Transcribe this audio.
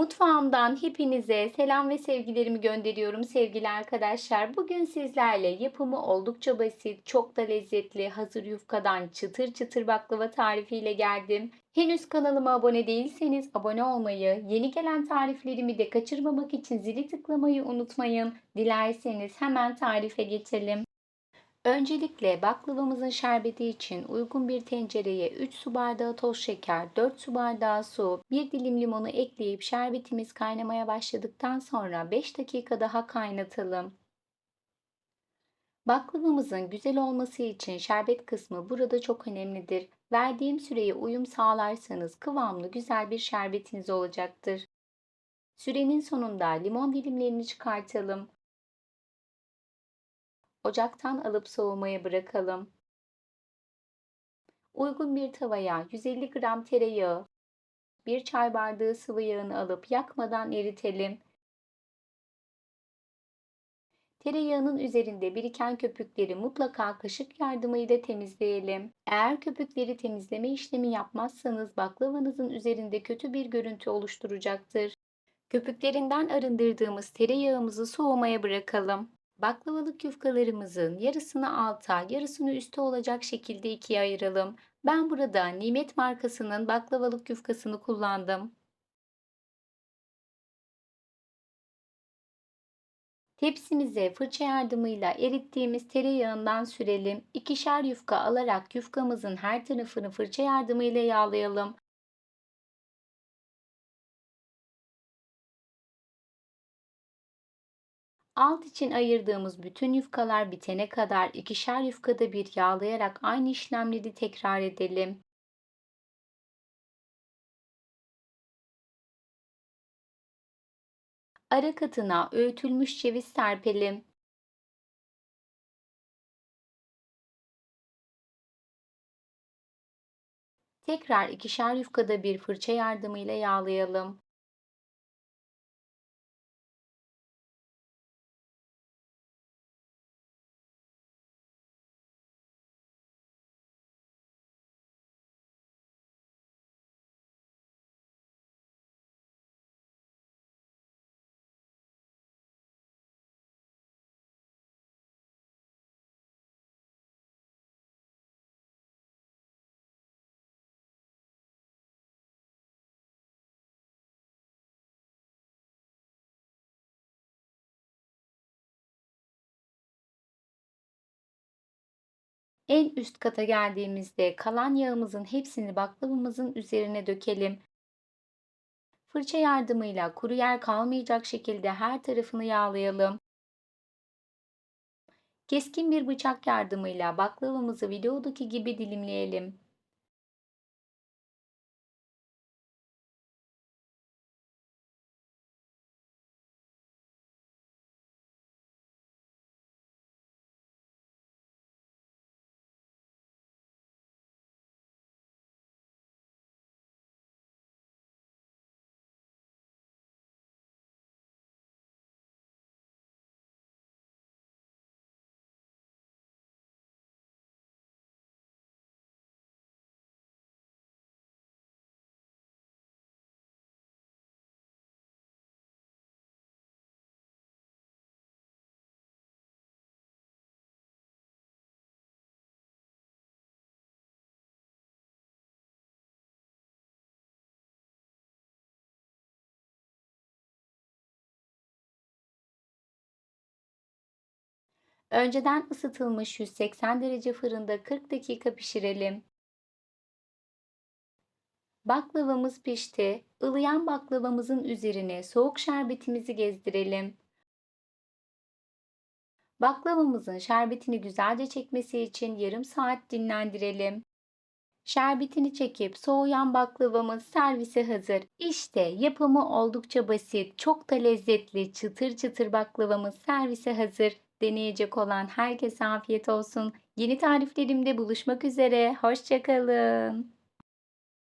Mutfağımdan hepinize selam ve sevgilerimi gönderiyorum sevgili arkadaşlar. Bugün sizlerle yapımı oldukça basit, çok da lezzetli, hazır yufkadan çıtır çıtır baklava tarifiyle geldim. Henüz kanalıma abone değilseniz abone olmayı, yeni gelen tariflerimi de kaçırmamak için zili tıklamayı unutmayın. Dilerseniz hemen tarife geçelim. Öncelikle baklavamızın şerbeti için uygun bir tencereye 3 su bardağı toz şeker, 4 su bardağı su, 1 dilim limonu ekleyip şerbetimiz kaynamaya başladıktan sonra 5 dakika daha kaynatalım. Baklavamızın güzel olması için şerbet kısmı burada çok önemlidir. Verdiğim süreye uyum sağlarsanız kıvamlı güzel bir şerbetiniz olacaktır. Sürenin sonunda limon dilimlerini çıkartalım. Ocaktan alıp soğumaya bırakalım. Uygun bir tavaya 150 gram tereyağı, 1 çay bardağı sıvı yağını alıp yakmadan eritelim. Tereyağının üzerinde biriken köpükleri mutlaka kaşık yardımıyla temizleyelim. Eğer köpükleri temizleme işlemi yapmazsanız baklavanızın üzerinde kötü bir görüntü oluşturacaktır. Köpüklerinden arındırdığımız tereyağımızı soğumaya bırakalım. Baklavalık yufkalarımızın yarısını alta, yarısını üste olacak şekilde ikiye ayıralım. Ben burada Nimet markasının baklavalık yufkasını kullandım. Tepsimize fırça yardımıyla erittiğimiz tereyağından sürelim. İkişer yufka alarak yufkamızın her tarafını fırça yardımıyla yağlayalım. Alt için ayırdığımız bütün yufkalar bitene kadar ikişer yufkada bir yağlayarak aynı işlemleri tekrar edelim. Ara katına öğütülmüş ceviz serpelim. Tekrar ikişer yufkada bir fırça yardımıyla yağlayalım. En üst kata geldiğimizde kalan yağımızın hepsini baklavamızın üzerine dökelim. Fırça yardımıyla kuru yer kalmayacak şekilde her tarafını yağlayalım. Keskin bir bıçak yardımıyla baklavamızı videodaki gibi dilimleyelim. Önceden ısıtılmış 180 derece fırında 40 dakika pişirelim. Baklavamız pişti. Ilıyan baklavamızın üzerine soğuk şerbetimizi gezdirelim. Baklavamızın şerbetini güzelce çekmesi için yarım saat dinlendirelim. Şerbetini çekip soğuyan baklavamız servise hazır. İşte yapımı oldukça basit, çok da lezzetli, çıtır çıtır baklavamız servise hazır. Deneyecek olan herkese afiyet olsun. Yeni tariflerimde buluşmak üzere. Hoşçakalın.